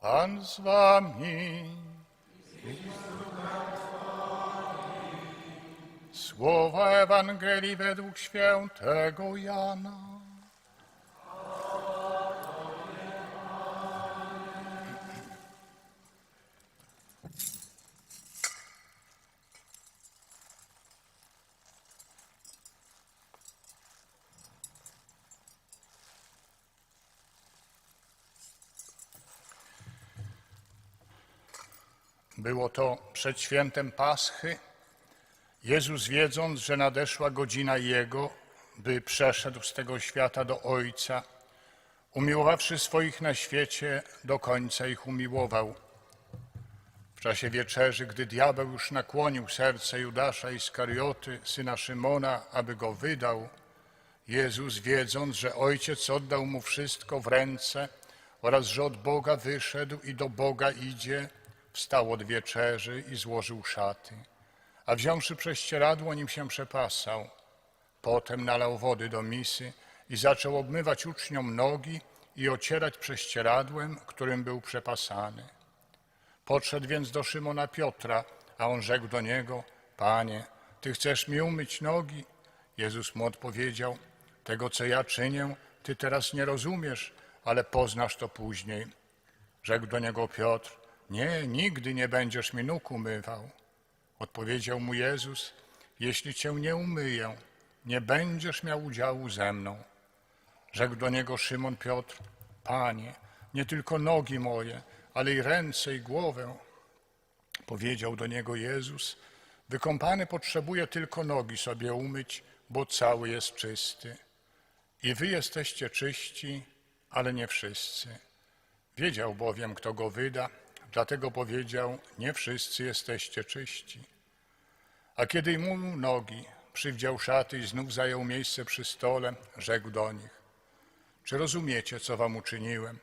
Pan z wami. Słowa Ewangelii według świętego Jana. Było to przed świętem Paschy. Jezus, wiedząc, że nadeszła godzina Jego, by przeszedł z tego świata do Ojca, umiłowawszy swoich na świecie, do końca ich umiłował. W czasie wieczerzy, gdy diabeł już nakłonił serce Judasza Iskarioty, syna Szymona, aby go wydał, Jezus, wiedząc, że Ojciec oddał mu wszystko w ręce oraz że od Boga wyszedł i do Boga idzie, wstał od wieczerzy i złożył szaty, a wziąwszy prześcieradło, nim się przepasał. Potem nalał wody do misy i zaczął obmywać uczniom nogi i ocierać prześcieradłem, którym był przepasany. Podszedł więc do Szymona Piotra, a on rzekł do niego, Panie, Ty chcesz mi umyć nogi? Jezus mu odpowiedział, tego co ja czynię, Ty teraz nie rozumiesz, ale poznasz to później. Rzekł do niego Piotr, nie, nigdy nie będziesz mi nóg umywał. Odpowiedział mu Jezus, jeśli cię nie umyję, nie będziesz miał udziału ze mną. Rzekł do niego Szymon Piotr, Panie, nie tylko nogi moje, ale i ręce i głowę. Powiedział do niego Jezus, wykąpany potrzebuje tylko nogi sobie umyć, bo cały jest czysty. I wy jesteście czyści, ale nie wszyscy. Wiedział bowiem, kto go wyda, dlatego powiedział, nie wszyscy jesteście czyści. A kiedy mu nogi, przywdział szaty i znów zajął miejsce przy stole, rzekł do nich, czy rozumiecie, co wam uczyniłem?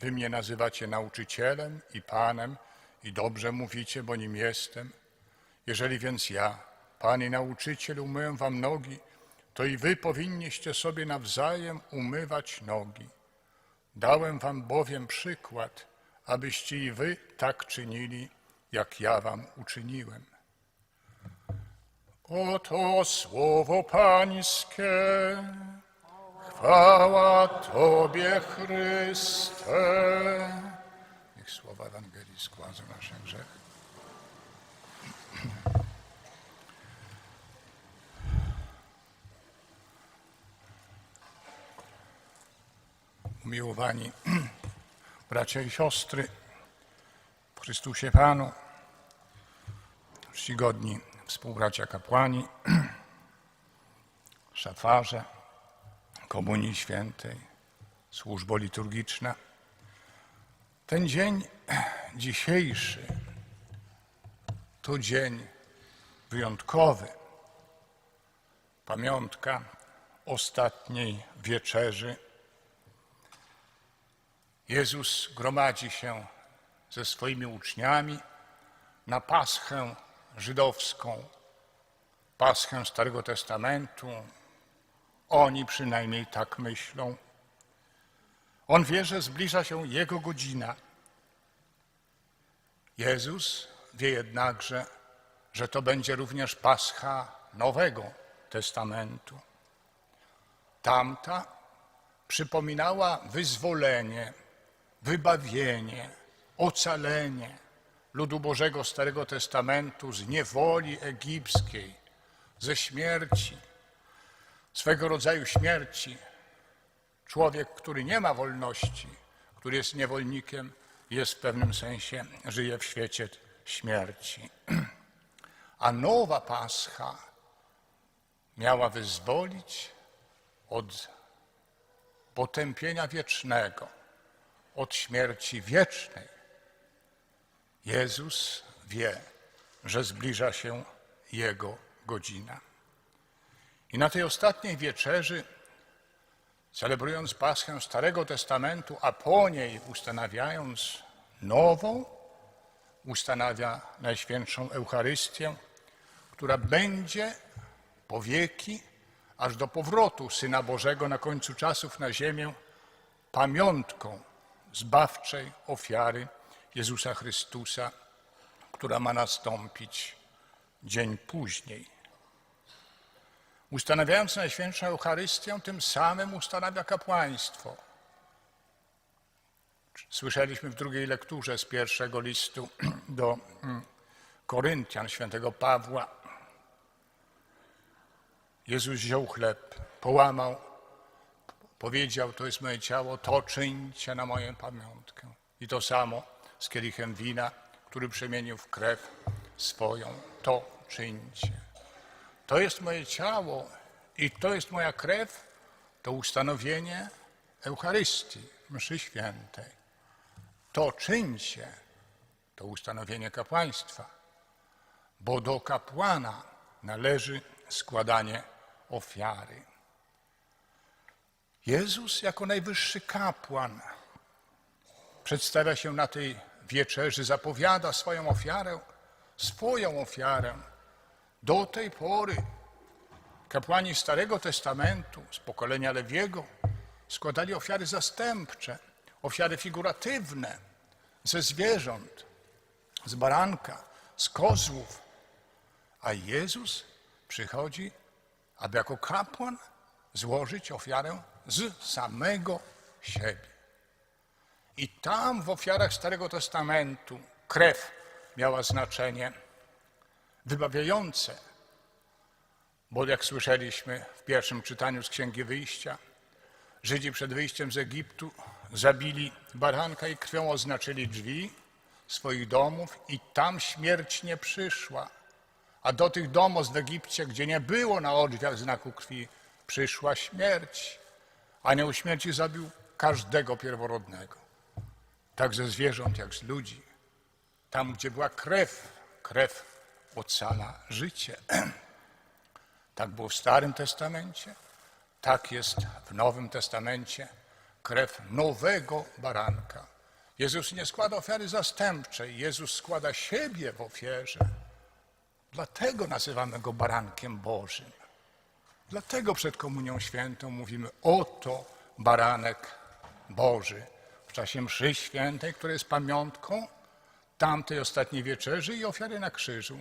Wy mnie nazywacie nauczycielem i panem i dobrze mówicie, bo nim jestem. Jeżeli więc ja, pan i nauczyciel, umyłem wam nogi, to i wy powinniście sobie nawzajem umywać nogi. Dałem wam bowiem przykład, abyście i wy tak czynili, jak ja wam uczyniłem. Oto słowo Pańskie. Chwała Tobie, Chryste. Niech słowa Ewangelii składzą nasze grzechy. Umiłowani bracia i siostry w Chrystusie Panu, czcigodni współbracia kapłani, szafarze, Komunii Świętej, służba liturgiczna. Ten dzień dzisiejszy to dzień wyjątkowy. Pamiątka ostatniej wieczerzy. Jezus gromadzi się ze swoimi uczniami na Paschę żydowską, Paschę Starego Testamentu, oni przynajmniej tak myślą. On wie, że zbliża się Jego godzina. Jezus wie jednakże, że to będzie również Pascha Nowego Testamentu. Tamta przypominała wyzwolenie, wybawienie, ocalenie ludu Bożego Starego Testamentu z niewoli egipskiej, ze śmierci swego rodzaju śmierci. Człowiek, który nie ma wolności, który jest niewolnikiem, jest w pewnym sensie, żyje w świecie śmierci. A nowa Pascha miała wyzwolić od potępienia wiecznego, od śmierci wiecznej. Jezus wie, że zbliża się Jego godzina. I na tej ostatniej wieczerzy, celebrując Paschę Starego Testamentu, a po niej ustanawiając nową, ustanawia Najświętszą Eucharystię, która będzie po wieki, aż do powrotu Syna Bożego na końcu czasów na ziemię, pamiątką zbawczej ofiary Jezusa Chrystusa, która ma nastąpić dzień później. Ustanawiając Najświętszą Eucharystię, tym samym ustanawia kapłaństwo. Słyszeliśmy w drugiej lekturze z pierwszego listu do mm, Koryntian świętego Pawła. Jezus wziął chleb, połamał, powiedział: To jest moje ciało, to czyńcie na moją pamiątkę. I to samo z kielichem wina, który przemienił w krew swoją, to czyńcie. To jest moje ciało i to jest moja krew, to ustanowienie Eucharystii, mszy świętej. To czyńcie, to ustanowienie kapłaństwa, bo do kapłana należy składanie ofiary. Jezus jako najwyższy kapłan przedstawia się na tej wieczerzy, zapowiada swoją ofiarę, swoją ofiarę. Do tej pory kapłani Starego Testamentu z pokolenia Lewiego składali ofiary zastępcze, ofiary figuratywne ze zwierząt, z baranka, z kozłów. A Jezus przychodzi, aby jako kapłan złożyć ofiarę z samego siebie. I tam w ofiarach Starego Testamentu krew miała znaczenie wybawiające, bo jak słyszeliśmy w pierwszym czytaniu z Księgi Wyjścia, Żydzi przed wyjściem z Egiptu zabili baranka i krwią oznaczyli drzwi swoich domów i tam śmierć nie przyszła. A do tych domostw w Egipcie, gdzie nie było na odrzwiach znaku krwi, przyszła śmierć. Anioł śmierci zabił każdego pierworodnego. Tak ze zwierząt, jak z ludzi. Tam, gdzie była krew, krew ocala życie. Tak było w Starym Testamencie, tak jest w Nowym Testamencie. Krew nowego baranka. Jezus nie składa ofiary zastępczej, Jezus składa siebie w ofierze. Dlatego nazywamy go barankiem Bożym. Dlatego przed Komunią Świętą mówimy: Oto baranek Boży. W czasie mszy świętej, która jest pamiątką tamtej ostatniej wieczerzy i ofiary na krzyżu.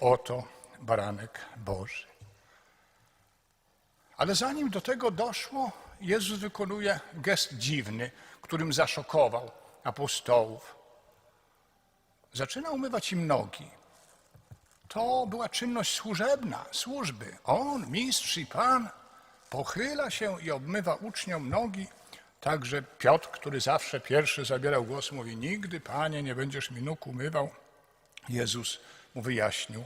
Oto baranek Boży. Ale zanim do tego doszło, Jezus wykonuje gest dziwny, którym zaszokował apostołów. Zaczyna umywać im nogi. To była czynność służebna, służby. On, mistrz i pan, pochyla się i obmywa uczniom nogi. Także Piotr, który zawsze pierwszy zabierał głos, mówi: Nigdy, panie, nie będziesz mi nóg umywał. Jezus mu wyjaśnił,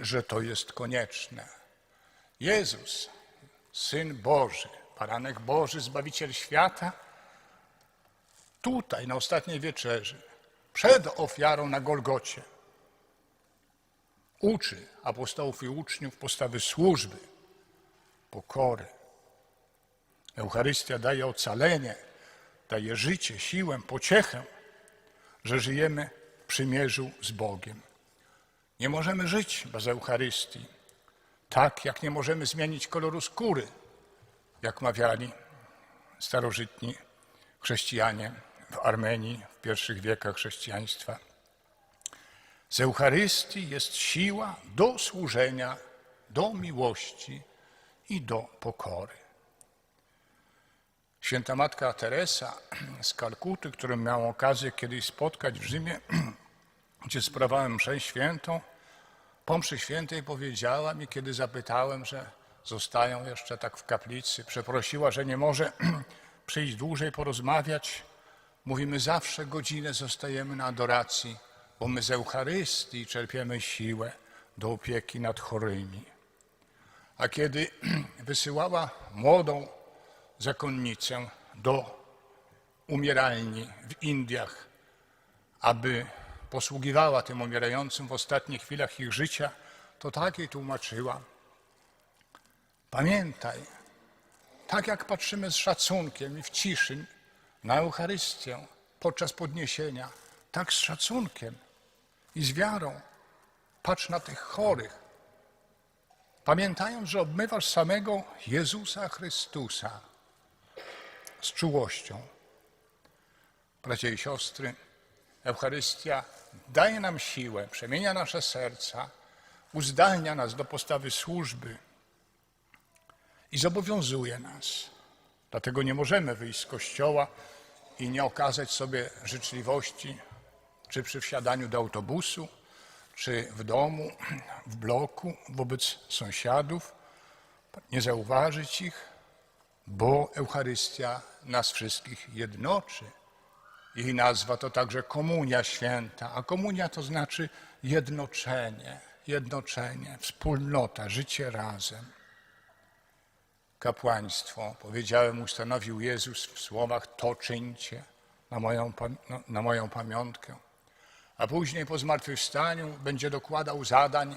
że to jest konieczne. Jezus, syn Boży, baranek Boży, zbawiciel świata, tutaj na ostatniej wieczerzy, przed ofiarą na Golgocie, uczy apostołów i uczniów postawy służby, pokory. Eucharystia daje ocalenie, daje życie, siłę, pociechę, że żyjemy w przymierzu z Bogiem. Nie możemy żyć bez Eucharystii, tak jak nie możemy zmienić koloru skóry, jak mawiali starożytni chrześcijanie w Armenii w pierwszych wiekach chrześcijaństwa. Z Eucharystii jest siła do służenia, do miłości i do pokory. Święta Matka Teresa z Kalkuty, którą miałem okazję kiedyś spotkać w Rzymie, gdzie sprawałem mszę świętą, po mszy świętej powiedziała mi, kiedy zapytałem, że zostają jeszcze tak w kaplicy, przeprosiła, że nie może przyjść dłużej porozmawiać. Mówimy, zawsze godzinę zostajemy na adoracji bo my z Eucharystii czerpiemy siłę do opieki nad chorymi. A kiedy wysyłała młodą zakonnicę do umieralni w Indiach, aby posługiwała tym umierającym w ostatnich chwilach ich życia, to tak jej tłumaczyła. Pamiętaj, tak jak patrzymy z szacunkiem i w ciszy na Eucharystię podczas podniesienia, tak z szacunkiem i z wiarą patrz na tych chorych, pamiętając, że obmywasz samego Jezusa Chrystusa z czułością. Bracia i siostry, Eucharystia daje nam siłę, przemienia nasze serca, uzdalnia nas do postawy służby i zobowiązuje nas. Dlatego nie możemy wyjść z kościoła i nie okazać sobie życzliwości, czy przy wsiadaniu do autobusu, czy w domu, w bloku, wobec sąsiadów, nie zauważyć ich, bo Eucharystia nas wszystkich jednoczy. Jej nazwa to także komunia święta, a komunia to znaczy jednoczenie, jednoczenie, wspólnota, życie razem. Kapłaństwo, powiedziałem, ustanowił Jezus w słowach to czyńcie na moją, na moją pamiątkę. A później po zmartwychwstaniu będzie dokładał zadań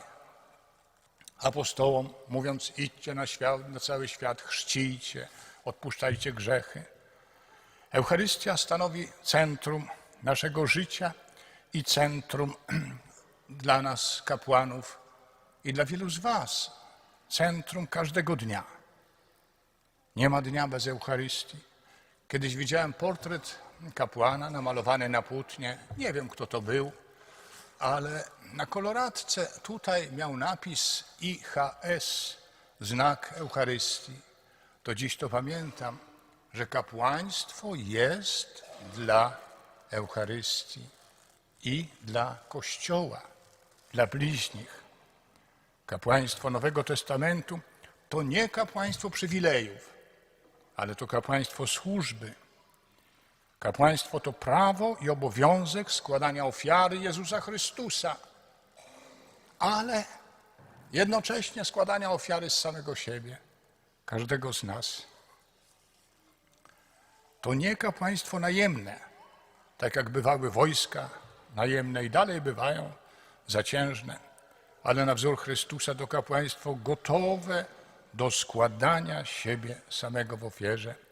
apostołom, mówiąc idźcie na, świat, na cały świat, chrzcijcie, odpuszczajcie grzechy. Eucharystia stanowi centrum naszego życia i centrum dla nas, kapłanów, i dla wielu z Was, centrum każdego dnia. Nie ma dnia bez Eucharystii. Kiedyś widziałem portret kapłana namalowany na płótnie. Nie wiem, kto to był, ale na koloratce tutaj miał napis IHS, znak Eucharystii. To dziś to pamiętam, że kapłaństwo jest dla Eucharystii i dla Kościoła, dla bliźnich. Kapłaństwo Nowego Testamentu to nie kapłaństwo przywilejów, ale to kapłaństwo służby. Kapłaństwo to prawo i obowiązek składania ofiary Jezusa Chrystusa, ale jednocześnie składania ofiary z samego siebie, każdego z nas. To nie kapłaństwo najemne, tak jak bywały wojska najemne i dalej bywają zaciężne, ale na wzór Chrystusa to kapłaństwo gotowe do składania siebie samego w ofierze.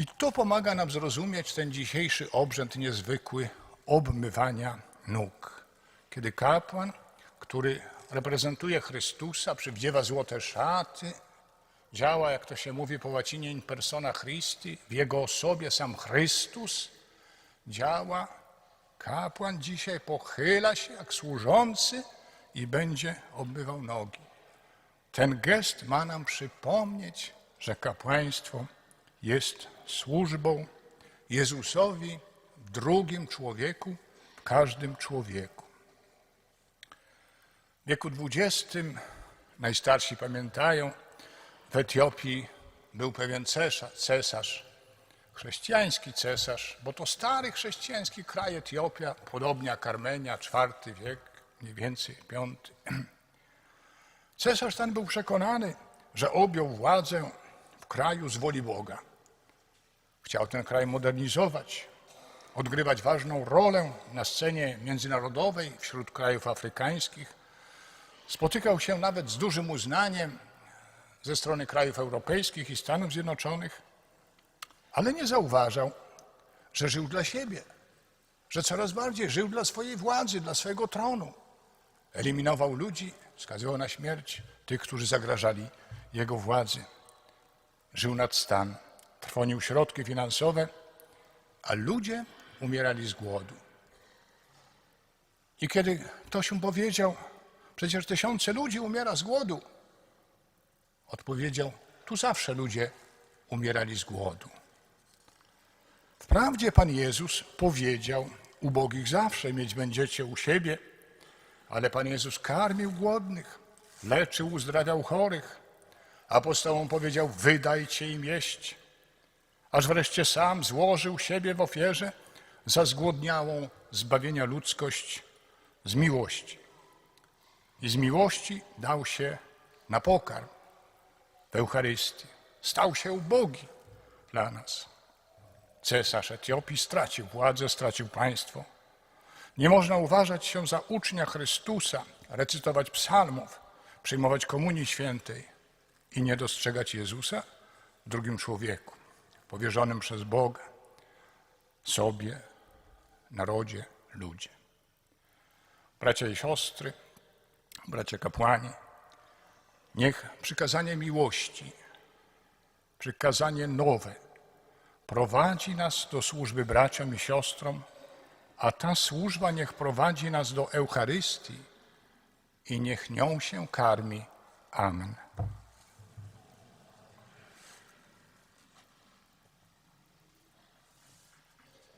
I to pomaga nam zrozumieć ten dzisiejszy obrzęd niezwykły obmywania nóg. Kiedy kapłan, który reprezentuje Chrystusa, przywdziewa złote szaty, działa, jak to się mówi po łacinie, in persona Christi, w jego osobie sam Chrystus działa, kapłan dzisiaj pochyla się jak służący i będzie obmywał nogi. Ten gest ma nam przypomnieć, że kapłaństwo jest służbą Jezusowi w drugim człowieku, w każdym człowieku. W wieku XX, najstarsi pamiętają, w Etiopii był pewien cesarz, cesarz, chrześcijański cesarz, bo to stary chrześcijański kraj Etiopia, podobnie jak Armenia, IV wiek, mniej więcej V. Cesarz ten był przekonany, że objął władzę w kraju z woli Boga. Chciał ten kraj modernizować, odgrywać ważną rolę na scenie międzynarodowej wśród krajów afrykańskich. Spotykał się nawet z dużym uznaniem ze strony krajów europejskich i Stanów Zjednoczonych, ale nie zauważał, że żył dla siebie, że coraz bardziej żył dla swojej władzy, dla swojego tronu. Eliminował ludzi, skazywał na śmierć tych, którzy zagrażali jego władzy. Żył nad stan, trwonił środki finansowe, a ludzie umierali z głodu. I kiedy ktoś mu powiedział, przecież tysiące ludzi umiera z głodu, odpowiedział, tu zawsze ludzie umierali z głodu. Wprawdzie Pan Jezus powiedział, ubogich zawsze mieć będziecie u siebie, ale Pan Jezus karmił głodnych, leczył, uzdrawiał chorych. Apostołom powiedział, wydajcie im jeść. Aż wreszcie sam złożył siebie w ofierze za zgłodniałą zbawienia ludzkość z miłości. I z miłości dał się na pokarm w Eucharystii. Stał się ubogi dla nas. Cesarz Etiopii stracił władzę, stracił państwo. Nie można uważać się za ucznia Chrystusa, recytować psalmów, przyjmować komunii świętej i nie dostrzegać Jezusa w drugim człowieku, powierzonym przez Boga, sobie, narodzie, ludzie. Bracia i siostry, bracia kapłani, niech przykazanie miłości, przykazanie nowe, prowadzi nas do służby braciom i siostrom, a ta służba niech prowadzi nas do Eucharystii i niech nią się karmi. Amen.